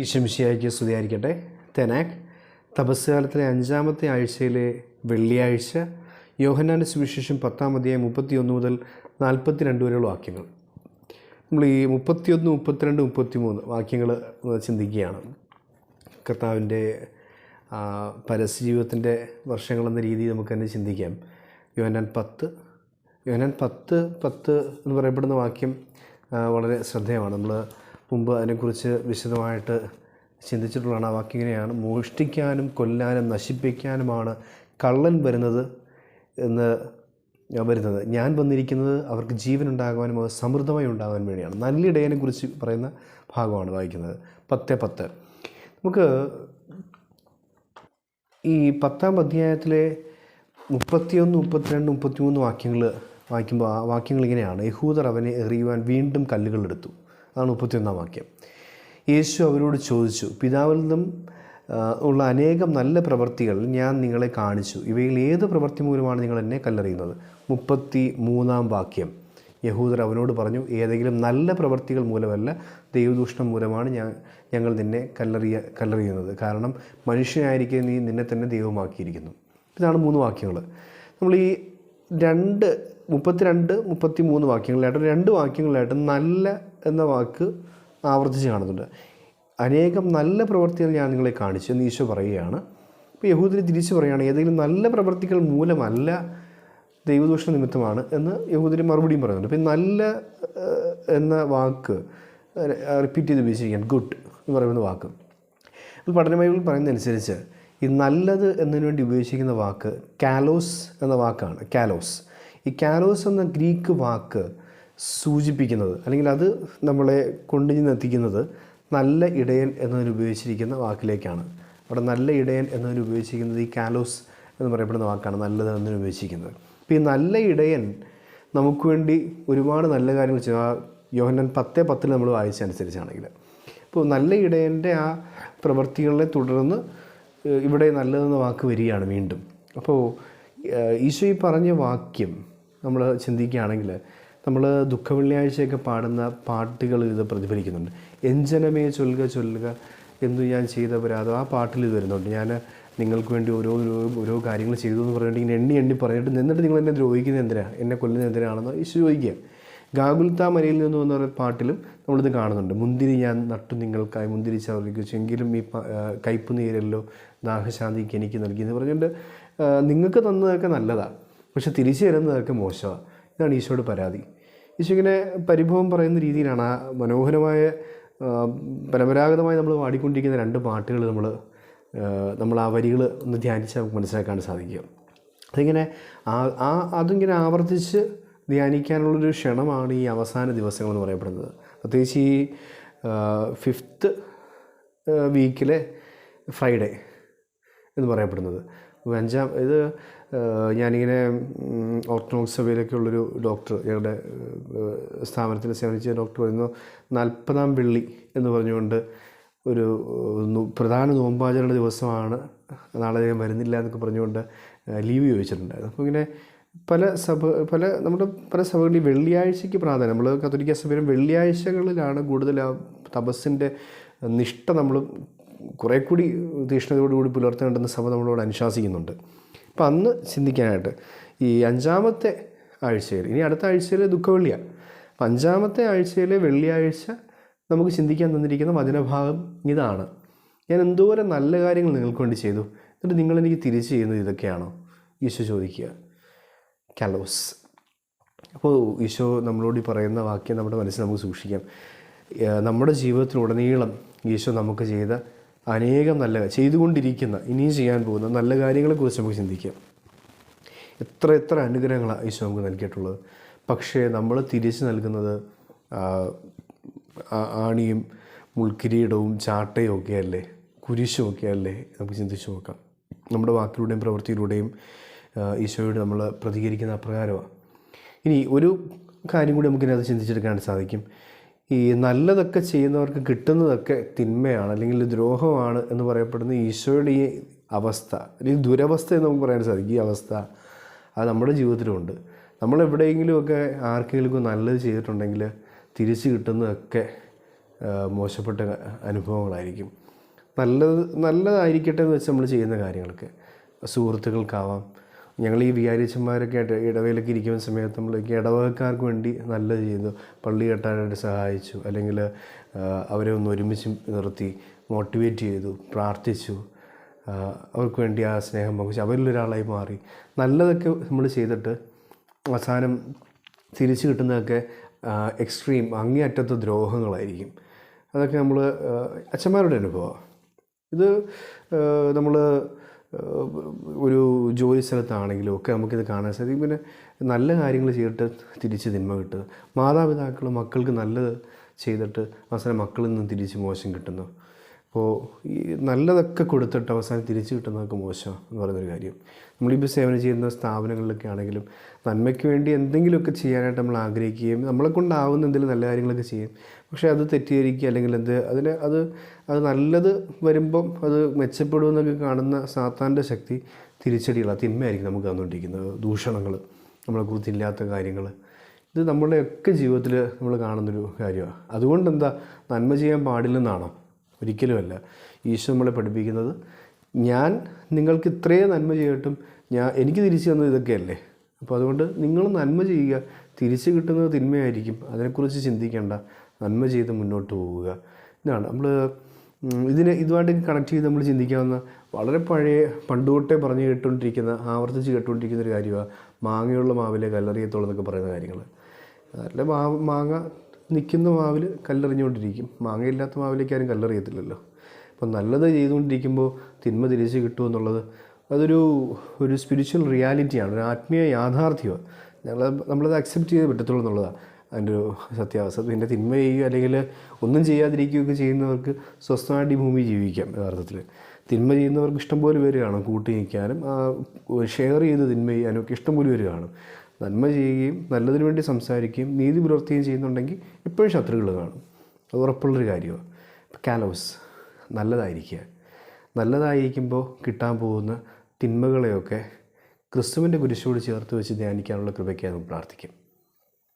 ഈശംശിയായിക്ക് സ്തുതിയായിരിക്കട്ടെ. തെനാക് തപസ്കാലത്തിലെ അഞ്ചാമത്തെ ആഴ്ചയിലെ വെള്ളിയാഴ്ച യോഹന്നാന്റെ സുവിശേഷം പത്താം അധ്യായം മുപ്പത്തിയൊന്ന് മുതൽ നാൽപ്പത്തിരണ്ട് വരെയുള്ള വാക്യങ്ങൾ. നമ്മൾ ഈ മുപ്പത്തിയൊന്ന് മുപ്പത്തിരണ്ട് മുപ്പത്തിമൂന്ന് വാക്യങ്ങൾ ചിന്തിക്കുകയാണ്. കർത്താവിന്റെ പരസ്യജീവിതത്തിന്റെ വർഷങ്ങളെന്ന രീതിയിൽ നമുക്ക് തന്നെ ചിന്തിക്കാം. യോഹനാൻ പത്ത് യോഹനാൻ പത്ത് പത്ത് എന്ന് പറയപ്പെടുന്ന വാക്യം വളരെ ശ്രദ്ധേയമാണ്. നമ്മൾ മുമ്പ് അതിനെക്കുറിച്ച് വിശദമായിട്ട് ചിന്തിച്ചിട്ടുള്ളതാണ്. ആ വാക്കിങ്ങനെയാണ് മോഷ്ടിക്കാനും കൊല്ലാനും നശിപ്പിക്കാനുമാണ് കള്ളൻ വരുന്നത് എന്ന് വരുന്നത്. ഞാൻ വന്നിരിക്കുന്നത് അവർക്ക് ജീവൻ ഉണ്ടാകുവാനും അത് സമൃദ്ധമായി ഉണ്ടാകാൻ വേണ്ടിയാണ്. നല്ലിടയനെ കുറിച്ച് പറയുന്ന ഭാഗമാണ് വായിക്കുന്നത്. പത്ത് പത്ത്. നമുക്ക് ഈ പത്താം അധ്യായത്തിലെ മുപ്പത്തിയൊന്ന് മുപ്പത്തിരണ്ട് മുപ്പത്തിമൂന്ന് വാക്യങ്ങൾ വായിക്കുമ്പോൾ ആ വാക്യങ്ങൾ ഇങ്ങനെയാണ്. യഹൂദർ അവനെ എറിയുവാൻ വീണ്ടും കല്ലുകൾ എടുത്തു. അതാണ് മുപ്പത്തിയൊന്നാം വാക്യം. യേശു അവരോട് ചോദിച്ചു പിതാവിൽ നിന്നും ഉള്ള അനേകം നല്ല പ്രവൃത്തികൾ ഞാൻ നിങ്ങളെ കാണിച്ചു. ഇവയിൽ ഏത് പ്രവൃത്തി മൂലമാണ് നിങ്ങൾ എന്നെ കല്ലെറിയുന്നത്? മുപ്പത്തി മൂന്നാം വാക്യം. യഹൂദർ അവനോട് പറഞ്ഞു ഏതെങ്കിലും നല്ല പ്രവൃത്തികൾ മൂലമല്ല ദൈവദൂഷണം മൂലമാണ് ഞാൻ ഞങ്ങൾ നിന്നെ കല്ലെറിയ കല്ലെറിയുന്നത്. കാരണം മനുഷ്യനായിരിക്കെ നീ നിന്നെ തന്നെ ദൈവമാക്കിയിരിക്കുന്നു. ഇതാണ് മൂന്ന് വാക്യങ്ങൾ. നമ്മൾ ഈ രണ്ട് മുപ്പത്തിരണ്ട് മുപ്പത്തി മൂന്ന് വാക്യങ്ങളിലായിട്ട് രണ്ട് വാക്യങ്ങളിലായിട്ട് നല്ല എന്ന വാക്ക് ആവർത്തിച്ച് കാണുന്നുണ്ട്. അനേകം നല്ല പ്രവൃത്തികൾ ഞാൻ നിങ്ങളെ കാണിച്ചു എന്ന് ഈശോ പറയുകയാണ്. ഇപ്പോൾ യഹൂദരി തിരിച്ചു പറയുകയാണ് ഏതെങ്കിലും നല്ല പ്രവൃത്തികൾ മൂലമല്ല ദൈവദൂഷണ നിമിത്തമാണ് എന്ന് യഹൂദരി മറുപടിയും പറയുന്നുണ്ട്. ഇപ്പം നല്ല എന്ന വാക്ക് റിപ്പീറ്റ് ചെയ്ത് ഉപയോഗിച്ചിരിക്കാൻ ഗുഡ് എന്ന് പറയുന്ന വാക്ക്. പഠന ബൈബിൾ പറയുന്നതനുസരിച്ച് ഈ നല്ലത് എന്നതിന് വേണ്ടി ഉപയോഗിച്ചിരിക്കുന്ന വാക്ക് കാലോസ് എന്ന വാക്കാണ് കാലോസ്. ഈ കാലോസ് എന്ന ഗ്രീക്ക് വാക്ക് സൂചിപ്പിക്കുന്നത് അല്ലെങ്കിൽ അത് നമ്മളെ എത്തിക്കുന്നത് നല്ല ഇടയൻ എന്നതിനുപയോഗിച്ചിരിക്കുന്ന വാക്കിലേക്കാണ്. അവിടെ നല്ല ഇടയൻ എന്നതിനുപയോഗിച്ചിരിക്കുന്നത് ഈ കാലോസ് എന്ന് പറയപ്പെടുന്ന വാക്കാണ് നല്ലത് എന്നതിനുപയോഗിച്ചിരിക്കുന്നത് അപ്പോൾ ഈ നല്ല ഇടയൻ നമുക്ക് വേണ്ടി ഒരുപാട് നല്ല കാര്യങ്ങൾ ചെയ്തു ആ യോഹനൻ പത്തേ പത്തിൽ നമ്മൾ വായിച്ചനുസരിച്ചാണെങ്കിൽ അപ്പോൾ നല്ല ഇടയന്റെ ആ പ്രവൃത്തികളെ തുടർന്ന് ഇവിടെ നല്ലതെന്ന വാക്ക് വരികയാണ് വീണ്ടും. അപ്പോൾ ഈശോ ഈ പറഞ്ഞ വാക്യം നമ്മൾ ചിന്തിക്കുകയാണെങ്കിൽ നമ്മൾ ദുഃഖവെള്ളിയാഴ്ചയൊക്കെ പാടുന്ന പാട്ടുകൾ ഇത് പ്രതിഫലിക്കുന്നുണ്ട്. എഞ്ചനമേ ചൊല്ലുക ചൊല്ലുക എന്തു ഞാൻ ചെയ്ത ആ പാട്ടിൽ ഇത് വരുന്നുണ്ട്. ഞാൻ നിങ്ങൾക്ക് വേണ്ടി ഓരോ ഓരോ കാര്യങ്ങൾ ചെയ്തു എന്ന് പറഞ്ഞിട്ട് ഇങ്ങനെ എണ്ണി എണ്ണി പറഞ്ഞിട്ട് നിന്നിട്ട് നിങ്ങൾ എന്നെ ദ്രോഹിക്കുന്നത് എന്തിനാണ് എന്നെ കൊല്ലുന്നത് എന്തിനാണെന്ന് ഈ ചോദിക്കുക. ഗാഗുൽത്ത മരയിൽ നിന്ന് എന്ന് പറയുന്ന പാട്ടിലും നമ്മളിത് കാണുന്നുണ്ട്. മുന്തിരി ഞാൻ നട്ടു നിങ്ങൾക്കായി മുന്തിരി ചവർപ്പിച്ചു എങ്കിലും ഈ കയ്പ് നീരല്ലോ ദാഹശാന്തിക്ക് എനിക്ക് നൽകി എന്ന് പറഞ്ഞുകൊണ്ട് നിങ്ങൾക്ക് തന്നതൊക്കെ നല്ലതാണ് പക്ഷെ തിരിച്ചു തരുന്നതൊക്കെ മോശമാണ് ഇതാണ് ഈശോയുടെ പരാതി. ഇങ്ങനെ പരിഭവം പറയുന്ന രീതിയിലാണ് ആ മനോഹരമായ പരമ്പരാഗതമായി നമ്മൾ പാടിക്കൊണ്ടിരിക്കുന്ന രണ്ട് പാട്ടുകൾ നമ്മൾ നമ്മൾ ആ വരികൾ ഒന്ന് ധ്യാനിച്ച് നമുക്ക് മനസ്സിലാക്കാൻ സാധിക്കും. അതിങ്ങനെ ആ ആ അതിങ്ങനെ ആവർത്തിച്ച് ധ്യാനിക്കാനുള്ളൊരു ക്ഷണമാണ് ഈ അവസാന ദിവസങ്ങൾ എന്ന് പറയപ്പെടുന്നത്. പ്രത്യേകിച്ച് ഈ ഫിഫ്ത്ത് വീക്കിലെ ഫ്രൈഡേ എന്ന് പറയപ്പെടുന്നത്. അഞ്ചാം ഇത് ഞാനിങ്ങനെ ഓർത്തഡോക്സ് സഭയിലൊക്കെ ഉള്ളൊരു ഡോക്ടർ ഞങ്ങളുടെ സ്ഥാപനത്തിൽ സേവനിച്ച ഡോക്ടർ പറയുന്നു നാൽപ്പതാം വെള്ളി എന്ന് പറഞ്ഞുകൊണ്ട് ഒരു പ്രധാന നോമ്പാചരണ ദിവസമാണ്. നാളെ ഞാൻ വരുന്നില്ല എന്നൊക്കെ പറഞ്ഞുകൊണ്ട് ലീവ് ചോദിച്ചിട്ടുണ്ടായിരുന്നു. അപ്പോൾ ഇങ്ങനെ പല സഭ പല നമ്മുടെ പല സഭകളിൽ വെള്ളിയാഴ്ചയ്ക്ക് പ്രാധാന്യം നമ്മൾ കത്തോലിക്ക സഭയിലും വെള്ളിയാഴ്ചകളിലാണ് കൂടുതൽ ആ തപസ്സിന്റെ നിഷ്ഠ നമ്മൾ കുറേ കൂടി തീഷ്ണതയോടുകൂടി പുലർത്തേണ്ടെന്ന് സഭ നമ്മളോട് അനുശാസിക്കുന്നുണ്ട്. അപ്പം അന്ന് ചിന്തിക്കാനായിട്ട് ഈ അഞ്ചാമത്തെ ആഴ്ചയിൽ ഇനി അടുത്ത ആഴ്ചയിൽ ദുഃഖവെള്ളിയാണ് അപ്പം അഞ്ചാമത്തെ ആഴ്ചയിലെ വെള്ളിയാഴ്ച നമുക്ക് ചിന്തിക്കാൻ തന്നിരിക്കുന്ന വചനഭാഗം ഇതാണ്. ഞാൻ എന്തോരം നല്ല കാര്യങ്ങൾ നിങ്ങൾക്ക് വേണ്ടി ചെയ്തു എന്നിട്ട് നിങ്ങളെനിക്ക് തിരിച്ചു ചെയ്യുന്നത് ഇതൊക്കെയാണോ? ഈശോ ചോദിക്കുക. കലോസ്. അപ്പോൾ ഈശോ നമ്മളോട് ഈ പറയുന്ന വാക്യം നമ്മുടെ മനസ്സിൽ നമുക്ക് സൂക്ഷിക്കാം. നമ്മുടെ ജീവിതത്തിലുടനീളം ഈശോ നമുക്ക് ചെയ്ത അനേകം നല്ല ചെയ്തുകൊണ്ടിരിക്കുന്ന ഇനിയും ചെയ്യാൻ പോകുന്ന നല്ല കാര്യങ്ങളെക്കുറിച്ച് നമുക്ക് ചിന്തിക്കാം. എത്ര എത്ര അനുഗ്രഹങ്ങളാണ് ഈശോ നമുക്ക് നൽകിയിട്ടുള്ളത്. പക്ഷേ നമ്മൾ തിരിച്ചു നൽകുന്നത് ആണിയും മുൾക്കിരീടവും ചാട്ടയും ഒക്കെ അല്ലേ? കുരിശും ഒക്കെ അല്ലേ? നമുക്ക് ചിന്തിച്ചു നോക്കാം. നമ്മുടെ വാക്കിലൂടെയും പ്രവൃത്തിയിലൂടെയും ഈശോയോട് നമ്മൾ പ്രതികരിക്കുന്ന അപ്രകാരമാണ് ഇനി ഒരു കാര്യം കൂടി നമുക്കിനകത്ത് ചിന്തിച്ചെടുക്കാൻ സാധിക്കും. ഈ നല്ലതൊക്കെ ചെയ്യുന്നവർക്ക് കിട്ടുന്നതൊക്കെ തിന്മയാണ് അല്ലെങ്കിൽ ദ്രോഹമാണ് എന്ന് പറയപ്പെടുന്ന ഈശോയുടെ ഈ അവസ്ഥ അല്ലെങ്കിൽ ദുരവസ്ഥ എന്ന് നമുക്ക് പറയാൻ സാധിക്കും. ഈ അവസ്ഥ അത് നമ്മുടെ ജീവിതത്തിലുമുണ്ട് നമ്മൾ എവിടെയെങ്കിലുമൊക്കെ ആർക്കെങ്കിലും നല്ലത് ചെയ്തിട്ടുണ്ടെങ്കിൽ തിരിച്ച് കിട്ടുന്നതൊക്കെ മോശപ്പെട്ട അനുഭവങ്ങളായിരിക്കും. നല്ലത് നല്ലതായിരിക്കട്ടെ എന്ന് വെച്ച് നമ്മൾ ചെയ്യുന്ന കാര്യങ്ങൾക്ക് സുഹൃത്തുക്കൾക്കാവാം ഞങ്ങൾ ഈ വികാരിച്ചന്മാരൊക്കെ ആയിട്ട് ഇടവേലൊക്കെ ഇരിക്കുന്ന സമയത്ത് നമ്മൾ ഇടവകക്കാർക്ക് വേണ്ടി നല്ല ചെയ്തു. പള്ളി കെട്ടാനായിട്ട് സഹായിച്ചു. അല്ലെങ്കിൽ അവരെ ഒന്ന് ഒരുമിച്ച് നിർത്തി മോട്ടിവേറ്റ് ചെയ്തു പ്രാർത്ഥിച്ചു. അവർക്ക് വേണ്ടി ആ സ്നേഹം പങ്കുവച്ചു. അവരിലൊരാളായി മാറി. നല്ലതൊക്കെ നമ്മൾ ചെയ്തിട്ട് അവസാനം തിരിച്ചു കിട്ടുന്നതൊക്കെ എക്സ്ട്രീം അങ്ങേയറ്റത്തെ ദ്രോഹങ്ങളായിരിക്കും. അതൊക്കെ നമ്മൾ അച്ഛന്മാരുടെ അനുഭവമാണ് ഇത് നമ്മൾ ഒരു ജോലി സ്ഥലത്താണെങ്കിലും ഒക്കെ നമുക്കിത് കാണാൻ സാധിക്കും. പിന്നെ നല്ല കാര്യങ്ങൾ ചെയ്തിട്ട് തിരിച്ച് തിന്മ കിട്ടുക. മാതാപിതാക്കൾ മക്കൾക്ക് നല്ലത് ചെയ്തിട്ട് അവസാനം മക്കളിൽ നിന്ന് തിരിച്ച് മോശം കിട്ടുന്നു. അപ്പോൾ ഈ നല്ലതൊക്കെ കൊടുത്തിട്ട് അവസാനം തിരിച്ചു കിട്ടുന്നതൊക്കെ മോശം എന്ന് പറയുന്നൊരു കാര്യം. നമ്മളിപ്പോൾ സേവനം ചെയ്യുന്ന സ്ഥാപനങ്ങളിലൊക്കെ ആണെങ്കിലും നന്മയ്ക്ക് വേണ്ടി എന്തെങ്കിലുമൊക്കെ ചെയ്യാനായിട്ട് നമ്മൾ ആഗ്രഹിക്കുകയും നമ്മളെ കൊണ്ടാവുന്ന എന്തെങ്കിലും നല്ല കാര്യങ്ങളൊക്കെ ചെയ്യും. പക്ഷേ അത് തെറ്റിദ്ധരിക്കുക അല്ലെങ്കിൽ എന്ത് അതിന് അത് അത് നല്ലത് വരുമ്പം അത് മെച്ചപ്പെടുമെന്നൊക്കെ കാണുന്ന സാത്താന്റെ ശക്തി തിരിച്ചടികളാണ് തിന്മയായിരിക്കും നമുക്ക് തന്നുകൊണ്ടിരിക്കുന്നത്. ദൂഷണങ്ങൾ നമ്മളെക്കുറിച്ച് ഇല്ലാത്ത കാര്യങ്ങൾ. ഇത് നമ്മുടെയൊക്കെ ജീവിതത്തിൽ നമ്മൾ കാണുന്നൊരു കാര്യമാണ്. അതുകൊണ്ട് എന്താ നന്മ ചെയ്യാൻ പാടില്ലെന്നാണോ? ഒരിക്കലുമല്ല. ഈശോ നമ്മളെ പഠിപ്പിക്കുന്നത് ഞാൻ നിങ്ങൾക്ക് ഇത്രയും നന്മ ചെയ്യട്ടും ഞാൻ എനിക്ക് തിരിച്ചു തന്നത് ഇതൊക്കെയല്ലേ? അപ്പോൾ അതുകൊണ്ട് നിങ്ങൾ നന്മ ചെയ്യുക. തിരിച്ചു കിട്ടുന്നത് തിന്മയായിരിക്കും. അതിനെക്കുറിച്ച് ചിന്തിക്കേണ്ട. നന്മ ചെയ്ത് മുന്നോട്ട് പോവുക. ഇതാണ് നമ്മൾ ഇതിനെ ഇതുമായിട്ട് കണക്ട് ചെയ്ത് നമ്മൾ ചിന്തിക്കാവുന്ന വളരെ പഴയ പണ്ടുകൊട്ടേ പറഞ്ഞ് കേട്ടുകൊണ്ടിരിക്കുന്ന ആവർത്തിച്ച് കേട്ടുകൊണ്ടിരിക്കുന്ന ഒരു കാര്യമാണ് മാങ്ങയുള്ള മാവിലെ കല്ലെറിയത്തോളം എന്നൊക്കെ പറയുന്ന കാര്യങ്ങൾ നല്ല മാവ് മാങ്ങ നിൽക്കുന്ന മാവിൽ കല്ലെറിഞ്ഞുകൊണ്ടിരിക്കും. മാങ്ങയില്ലാത്ത മാവിലേക്ക് ആരും കല്ലെറിയത്തില്ലല്ലോ. അപ്പം നല്ലത് ചെയ്തുകൊണ്ടിരിക്കുമ്പോൾ തിന്മ തിരിച്ച് കിട്ടുമെന്നുള്ളത് അതൊരു ഒരു സ്പിരിച്വൽ റിയാലിറ്റിയാണ് ഒരു ആത്മീയ യാഥാർത്ഥ്യമാണ് ഞങ്ങൾ നമ്മളത് അക്സെപ്റ്റ് ചെയ്ത് പറ്റത്തുള്ളൂ എന്നുള്ളതാണ് അതിന്റെ ഒരു സത്യാവസ്ഥ. പിന്നെ തിന്മ ചെയ്യുക അല്ലെങ്കിൽ ഒന്നും ചെയ്യാതിരിക്കുകയൊക്കെ ചെയ്യുന്നവർക്ക് സ്വസ്ഥമായിട്ട് ഈ ഭൂമി ജീവിക്കാം യഥാർത്ഥത്തിൽ. തിന്മ ചെയ്യുന്നവർക്ക് ഇഷ്ടംപോലെ പേര് കാണും. കൂട്ടി നിൽക്കാനും ഷെയർ ചെയ്ത് തിന്മ ചെയ്യാനും ഒക്കെ ഇഷ്ടംപോലെ പേര് കാണും. നന്മ ചെയ്യുകയും നല്ലതിനു വേണ്ടി സംസാരിക്കുകയും നീതി പുലർത്തുകയും ചെയ്യുന്നുണ്ടെങ്കിൽ എപ്പോഴും ശത്രുക്കൾ കാണും. അത് ഉറപ്പുള്ളൊരു കാര്യമാണ്. കാലോസ് നല്ലതായിരിക്കുക. നല്ലതായിരിക്കുമ്പോൾ കിട്ടാൻ പോകുന്ന തിന്മകളെയൊക്കെ ക്രിസ്തുവിന്റെ കുരിശോട് ചേർത്ത് വെച്ച് ധ്യാനിക്കാനുള്ള കൃപയ്ക്കായി നമ്മൾ പ്രാർത്ഥിക്കും.